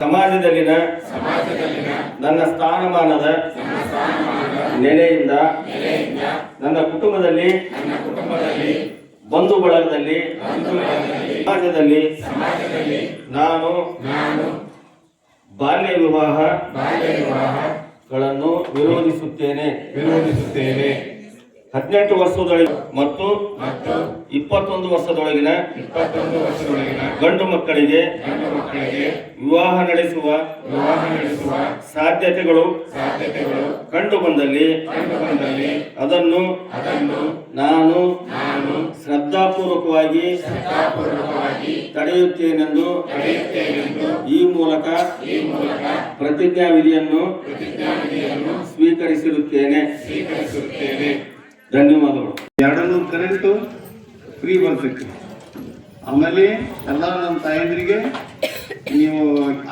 ಸಮಾಜದಲ್ಲಿನ ನನ್ನ ಸ್ಥಾನಮಾನದ ನೆಲೆಯಿಂದ ನನ್ನ ಕುಟುಂಬದಲ್ಲಿ ಬಂಧು ಬಳಗದಲ್ಲಿ ಸಮಾಜದಲ್ಲಿ ನಾನು ಬಾಲ್ಯ ವಿವಾಹ ವಿವಾಹಗಳನ್ನು ವಿರೋಧಿಸುತ್ತೇನೆ. ವಿರೋಧಿಸುತ್ತೇನೆ. ಹದಿನೆಂಟು ವರ್ಷದೊಳಗೆ ಮತ್ತು ಮತ್ತು ಇಪ್ಪತ್ತೊಂದು ವರ್ಷದೊಳಗಿನ ಇಪ್ಪತ್ತೊಂದು ವರ್ಷದೊಳಗಿನ ಗಂಡು ಮಕ್ಕಳಿಗೆ ಗಂಡು ಮಕ್ಕಳಿಗೆ ವಿವಾಹ ನಡೆಸುವ ವಿವಾಹ ನಡೆಸುವ ಸಾಧ್ಯತೆಗಳು ಸಾಧ್ಯತೆಗಳು ಕಂಡು ಬಂದಲ್ಲಿ ಕಂಡು ಬಂದಲ್ಲಿ ಅದನ್ನು ಅದನ್ನು ನಾನು ನಾನು ಶ್ರದ್ಧಾಪೂರ್ವಕವಾಗಿ ಶ್ರದ್ಧಾಪೂರ್ವಕವಾಗಿ ತಡೆಯುತ್ತೇನೆಂದು ತಡೆಯುತ್ತೇನೆಂದು ಈ ಮೂಲಕ ಈ ಮೂಲಕ ಪ್ರತಿಜ್ಞಾವಿಧಿಯನ್ನು ಪ್ರತಿಜ್ಞಾವಿಧಿಯನ್ನು ಸ್ವೀಕರಿಸಿರುತ್ತೇನೆ. ಸ್ವೀಕರಿಸುತ್ತೇನೆ ಧನ್ಯವಾದಗಳು. ಎರಡನ್ನು ಕರೆಂಟು ಫ್ರೀ ಬರ್ತೈತಿ ಆಮೇಲೆ ಎಲ್ಲ ನಮ್ಮ ತಾಯಂದ್ರಿಗೆ ನೀವು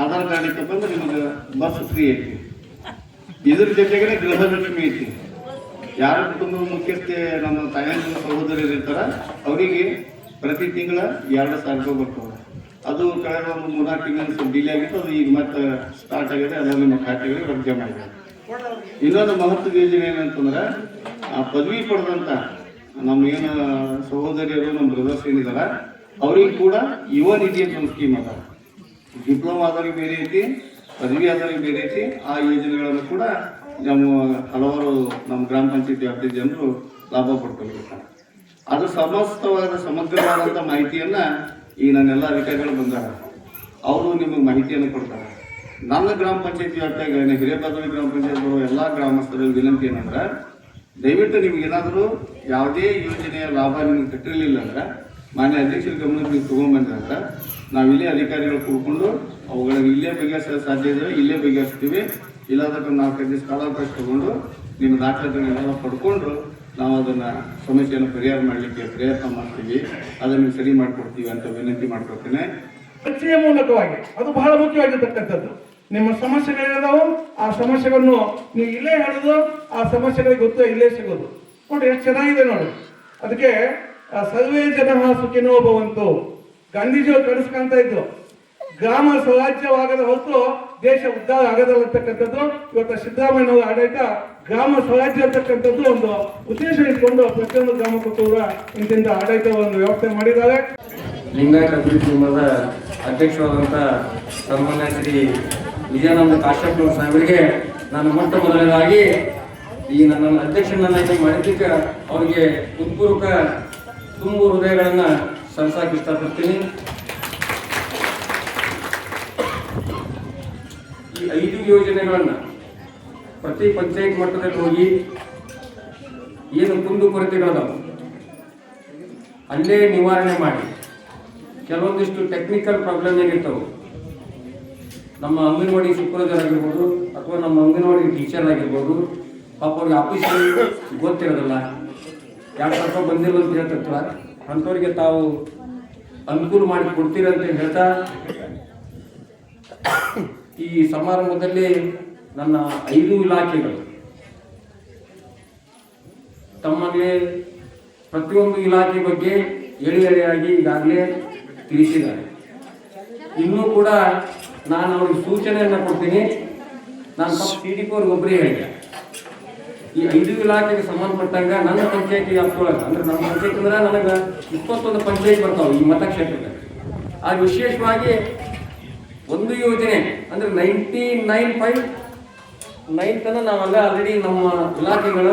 ಆಧಾರ್ ಕಾರ್ಡ್ ಇತ್ತಪ್ಪ ಅಂದ್ರೆ ನಿಮಗೆ ಬಸ್ ಫ್ರೀ ಐತಿ. ಇದ್ರ ಜೊತೆಗೆ ಗೃಹಲಕ್ಷ್ಮಿ ಐತಿ. ಯಾರ ಕುಟುಂಬದ ಮುಖ್ಯಸ್ಥೆ ನಮ್ಮ ತಾಯಂದ್ರ ಸಹೋದರರು ಇರ್ತಾರ, ಅವರಿಗೆ ಪ್ರತಿ ತಿಂಗಳ ಎರಡು ಸಾವಿರ ರೂಪಾಯಿ ಬರ್ತವೆ ಅದು ಕಳೆದ ಒಂದು ಮೂರ್ನಾಲ್ಕು ತಿಂಗಳ ಡಿಲೇ ಆಗಿತ್ತು, ಅದು ಈಗ ಮತ್ತೆ ಸ್ಟಾರ್ಟ್ ಆಗಿದೆ ಅದನ್ನು ನಿಮ್ಮ ಖಾತೆಗಳಿಗೆ ರೊಕ್ಕ ಮಾಡಿದೆ ಇನ್ನೊಂದು ಮಹತ್ವದ ಯೋಜನೆ ಏನಂತಂದ್ರೆ, ಆ ಪದವಿ ಪಡೆದಂತ ನಮ್ಮ ಏನು ಸಹೋದರಿಯರು, ನಮ್ಮ ಬ್ರದರ್ಸ್ ಏನಿದಾರ, ಅವ್ರಿಗೆ ಕೂಡ ಯುವ ನಿಧಿ ಅಂತ ಒಂದು ಸ್ಕೀಮ್ ಅದ ಡಿಪ್ಲೊಮಾ ಆದವ್ರಿಗೆ ಬೇರೆ ಐತಿ, ಪದವಿ ಆದವ್ರಿಗೆ ಬೇರೆ ಐತಿ, ಆ ಯೋಜನೆಗಳನ್ನು ಕೂಡ ನಮ್ಮ ಹಲವಾರು ನಮ್ಮ ಗ್ರಾಮ ಪಂಚಾಯತಿ ವ್ಯಾಪ್ತಿ ಜನರು ಲಾಭ ಪಡ್ಕೊಳ್ಬೇಕು ಅದು ಸಮಸ್ತವಾದ ಸಮಗ್ರವಾದಂಥ ಮಾಹಿತಿಯನ್ನ ಈ ನನ್ನೆಲ್ಲ ಅಧಿಕಾರಿಗಳು ಬಂದಾರ. ಅವರು ನಿಮಗೆ ಮಾಹಿತಿಯನ್ನು ಕೊಡ್ತಾರೆ. ನನ್ನ ಗ್ರಾಮ ಪಂಚಾಯತಿ ವ್ಯಾಪ್ತಿಯಾಗ ಹಿರೇಬಾದವಿ ಗ್ರಾಮ ಪಂಚಾಯತ್ ಬರುವ ಎಲ್ಲ ಗ್ರಾಮಸ್ಥರಿಗೆ ವಿನಂತಿ ಏನಂದ್ರೆ ದಯವಿಟ್ಟು ನಿಮ್ಗೆ ಏನಾದರೂ ಯಾವುದೇ ಯೋಜನೆಯ ಲಾಭ ನಿಮ್ಗೆ ಕಟ್ಟಿರಲಿಲ್ಲ ಅಂದ್ರೆ ಮಾನ್ಯ ಅಧ್ಯಕ್ಷರ ಗಮನಕ್ಕೆ ನೀವು ತೊಗೊಂಡ್ಬಂದ್ರೆ ನಾವು ಇಲ್ಲೇ ಅಧಿಕಾರಿಗಳು ಕೂಡ್ಕೊಂಡು ಅವುಗಳನ್ನು ಇಲ್ಲೇ ಬಗೆಹರಿಸಲು ಸಾಧ್ಯ ಇದ್ರೆ ಇಲ್ಲೇ ಬಗೆಹರಿಸ್ತೀವಿ. ಇಲ್ಲಾಂದ್ರೆ ನಾವು ದಿವಸ ಕಾಲಾವಕಾಶ ತಗೊಂಡು ನಿಮ್ಮ ದಾಖಲೆಗಳನ್ನೆಲ್ಲ ಪಡ್ಕೊಂಡು ನಾವು ಅದನ್ನು ಸಮಸ್ಯೆಯನ್ನು ಪರಿಹಾರ ಮಾಡಲಿಕ್ಕೆ ಪ್ರಯತ್ನ ಮಾಡ್ತೀವಿ. ಅದನ್ನು ಸರಿ ಮಾಡಿಕೊಡ್ತೀವಿ ಅಂತ ವಿನಂತಿ ಮಾಡ್ಕೊಳ್ತೇನೆ. ಚರ್ಚೆಯ ಮೂಲಕವಾಗಿ. ಅದು ಬಹಳ ಮುಖ್ಯವಾಗಿರ್ತಕ್ಕಂಥದ್ದು. ನಿಮ್ಮ ಸಮಸ್ಯೆಗಳಿದಾವು ಆ ಸಮಸ್ಯೆಗಳನ್ನು ನೀವು ಇಲ್ಲೇ ಹೇಳೋದು, ಆ ಸಮಸ್ಯೆಗಳಿಗೆ ಗೊತ್ತು ಇಲ್ಲೇ ಸಿಗೋದು. ನೋಡಿ, ಎಷ್ಟು ಚೆನ್ನಾಗಿದೆ ನೋಡಿ. ಅದಕ್ಕೆ ಸರ್ವೇ ಜನ ಸುಖಿನೋ ಭವಂತು. ಗಾಂಧೀಜಿಯವರು ಕಳಿಸ್ಕೊಂತ ಇದ್ರು. ಗ್ರಾಮ ಸ್ವರಾಜ್ಯವಾಗದ ಹೊತ್ತು ದೇಶ ಉದ್ಧಾರ ಆಗದಲ್ಲ ಅಂತಕ್ಕಂಥದ್ದು, ಇವತ್ತು ಸಿದ್ದರಾಮಯ್ಯ ಅವರ ಆಡಳಿತ ಗ್ರಾಮ ಸ್ವರಾಜ್ಯ ಅಂತಕ್ಕಂಥದ್ದು ಒಂದು ಉದ್ದೇಶ ಇಟ್ಕೊಂಡು ಪ್ರತಿಯೊಂದು ಗ್ರಾಮ ಕೂಡ ಇಂತಿಂತ ಒಂದು ವ್ಯವಸ್ಥೆ ಮಾಡಿದ್ದಾರೆ. ಲಿಂಗಾಯತ ಅಭಿವೃದ್ಧಿ ನಿಗಮದ ಸನ್ಮಾನ್ಯ ಶ್ರೀ ವಿಜಯಾನಂದ ಕಾಶ್ಯಪ್ಪ ಸಾಹೇಬರಿಗೆ ನಾನು ಮೊಟ್ಟ ಮೊದಲನೇದಾಗಿ ಈ ನನ್ನ ಅಧ್ಯಕ್ಷನನ್ನಾಗಿ ಮಾಡಿದ್ದಕ್ಕೆ ಅವರಿಗೆ ಉತ್ಪೂರ್ವಕ ತುಂಬು ಹೃದಯಗಳನ್ನು ಸಲ್ಸಕ್ಕೆ ಇಷ್ಟಪಡ್ತೀನಿ. ಈ ಐದು ಯೋಜನೆಗಳನ್ನು ಪ್ರತಿ ಪಂಚಾಯತ್ ಮಟ್ಟದಲ್ಲಿ ಹೋಗಿ ಏನು ಕುಂದು ಕೊರತೆಗಳದಾವೆ, ಅಲ್ಲೇ ನಿವಾರಣೆ ಮಾಡಿ. ಕೆಲವೊಂದಿಷ್ಟು ಟೆಕ್ನಿಕಲ್ ಪ್ರಾಬ್ಲಮ್ ಏನಿರ್ತವೆ ನಮ್ಮ ಅಂಗನವಾಡಿ ಸೂಪರ್ವೈಸರ್ ಆಗಿರ್ಬೋದು ಅಥವಾ ನಮ್ಮ ಅಂಗನವಾಡಿ ಟೀಚರ್ ಆಗಿರ್ಬೋದು, ಪಾಪ ಅವ್ರಿಗೆ ಆಫೀಸಲ್ಲಿ ಗೊತ್ತಿರೋದಿಲ್ಲ. ಯಾಕೆ ಪಾಪ ಬಂದಿಲ್ಲ ಅಂತ ಹೇಳ್ತಿರ್ತಾರ. ಅಂಥವ್ರಿಗೆ ತಾವು ಅನುಕೂಲ ಮಾಡಿ ಕೊಡ್ತೀರಂತ ಹೇಳ್ತಾ, ಈ ಸಮಾರಂಭದಲ್ಲಿ ನನ್ನ ಐದು ಇಲಾಖೆಗಳು. ತಮ್ಮಲ್ಲಿ ಪ್ರತಿಯೊಂದು ಇಲಾಖೆ ಬಗ್ಗೆ ಎಳೆ ಎಳೆಯಾಗಿ ಈಗಾಗಲೇ ತಿಳಿಸಿದ್ದಾರೆ. ಇನ್ನೂ ಕೂಡ ನಾನು ಅವ್ರಿಗೆ ಸೂಚನೆಯನ್ನು ಕೊಡ್ತೀನಿ. ನಾನು ಸಿ ಡಿ ಅವ್ರಿಗೆ ಒಬ್ಬರೇ ಹೇಳಿದೆ. ಈ ಐದು ಇಲಾಖೆಗೆ ಸಂಬಂಧಪಟ್ಟಂಗ ನನ್ನ ಪಂಚಾಯತಿ ವ್ಯಾಪ್ತಿಯೊಳಗೆ ಅಂದ್ರೆ ನಮ್ಮ ಪಂಚಾಯತ್ ಅಂದ್ರೆ ನನಗೆ ಇಪ್ಪತ್ತೊಂದು ಪಂಚಾಯತ್ ಬರ್ತಾವೆ ಈ ಮತಕ್ಷೇತ್ರದಲ್ಲಿ ಆ ವಿಶೇಷವಾಗಿ ಒಂದು ಯೋಜನೆ, ಅಂದ್ರೆ ನೈಂಟಿ ನೈನ್ ಪಾಯಿಂಟ್ ನೈನ್ ತನ ನಾವೆಲ್ಲ ಆಲ್ರೆಡಿ ನಮ್ಮ ಇಲಾಖೆಗಳ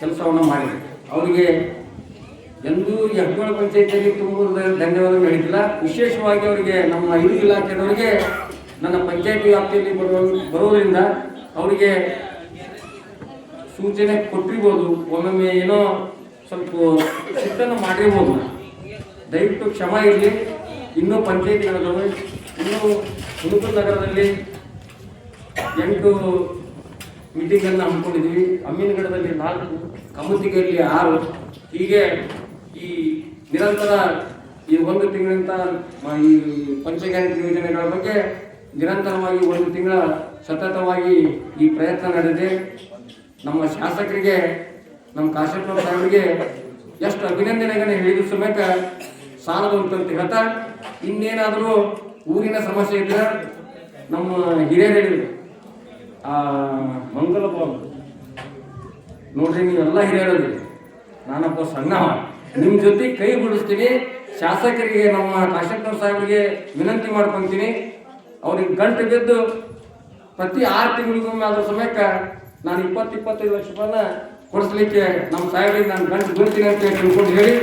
ಕೆಲಸವನ್ನು ಮಾಡಿದೆ ಅವರಿಗೆ ಎಂದೂ ಹೆಗ್ಗೋಳ ಪಂಚಾಯತಿಯಲ್ಲಿ ತುಂಬ ಧನ್ಯವಾದಗಳು ಹೇಳಿದ್ದಿಲ್ಲ ವಿಶೇಷವಾಗಿ ಅವರಿಗೆ ನಮ್ಮ ಐದು ಇಲಾಖೆದವರಿಗೆ ನನ್ನ ಪಂಚಾಯತಿ ವ್ಯಾಪ್ತಿಯಲ್ಲಿ ಬರುವ ಬರೋದ್ರಿಂದ ಅವರಿಗೆ ಸೂಚನೆ ಕೊಟ್ಟಿರ್ಬೋದು. ಒಮ್ಮೊಮ್ಮೆ ಏನೋ ಸ್ವಲ್ಪ ಸಿಟ್ಟನ್ನು ಮಾಡಿರ್ಬೋದು. ದಯವಿಟ್ಟು ಕ್ಷಮ ಇರಲಿ. ಇನ್ನೂ ಪಂಚಾಯತಿಗಳಿದಾವೆ ಇನ್ನೂ ಹುಣಸೂರು ನಗರದಲ್ಲಿ ಎಂಟು ಮೀಟಿಂಗನ್ನು ಹಮ್ಮಿಕೊಂಡಿದ್ವಿ ಅಮ್ಮಿನಗಡದಲ್ಲಿ ನಾಲ್ಕು ಕಮತಿಗೆಯಲ್ಲಿ ಆರು. ಹೀಗೆ ಈ ನಿರಂತರ ಈ ಒಂದು ತಿಂಗಳಿಂದ ಈ ಪಂಚಗ್ಯಾರಂಟಿ ಯೋಜನೆಗಳ ಬಗ್ಗೆ ನಿರಂತರವಾಗಿ ಒಂದು ತಿಂಗಳ ಸತತವಾಗಿ ಈ ಪ್ರಯತ್ನ ನಡೆದಿದೆ ನಮ್ಮ ಶಾಸಕರಿಗೆ, ನಮ್ಮ ಕಾಶಪ್ಪ ಸಾಹೇಬರಿಗೆ ಎಷ್ಟು ಅಭಿನಂದನೆಗಳನ್ನು ಹೇಳಿದ ಸಮೇತ ಸಾಲದು ಅಂತ ಹೇಳ್ತಾ, ಇನ್ನೇನಾದರೂ ಊರಿನ ಸಮಸ್ಯೆ ಇದ್ರೆ ನಮ್ಮ ಹಿರಿಯರು ಹೇಳಿದ್ರು. ಆ ಮಂಗಲ ಬಾಬು ನೋಡ್ರಿ, ನೀವೆಲ್ಲ ಹಿರಿಯರದ್ರಿ ನಾನಪ್ಪ ಸಣ್ಣ ನಿಮ್ಮ ಜೊತೆ ಕೈ ಬಿಡಿಸ್ತೀನಿ. ಶಾಸಕರಿಗೆ, ನಮ್ಮ ಕಾಶಪ್ಪ ಸಾಹೇಬರಿಗೆ ವಿನಂತಿ ಮಾಡ್ಕೊಂತೀನಿ. ಅವ್ರಿಗೆ ಗಂಟು ಬಿದ್ದು ಪ್ರತಿ ಆರು ತಿಂಗಳಿಗೊಮ್ಮೆ ಅದ್ರ ಸಮಯಕ್ಕೆ ನಾನು ಇಪ್ಪತ್ತು ಇಪ್ಪತ್ತೈದು ಲಕ್ಷ ರೂಪಾಯಿನ ಕೊಡಿಸ್ಲಿಕ್ಕೆ ನಮ್ಮ ಸಾಹೇಬ್ರಿಗೆ ನಾನು ಗಂಟು ಬಿಡ್ತೀನಿ ಅಂತ ತಿಳ್ಕೊಂಡು ಹೇಳಿ.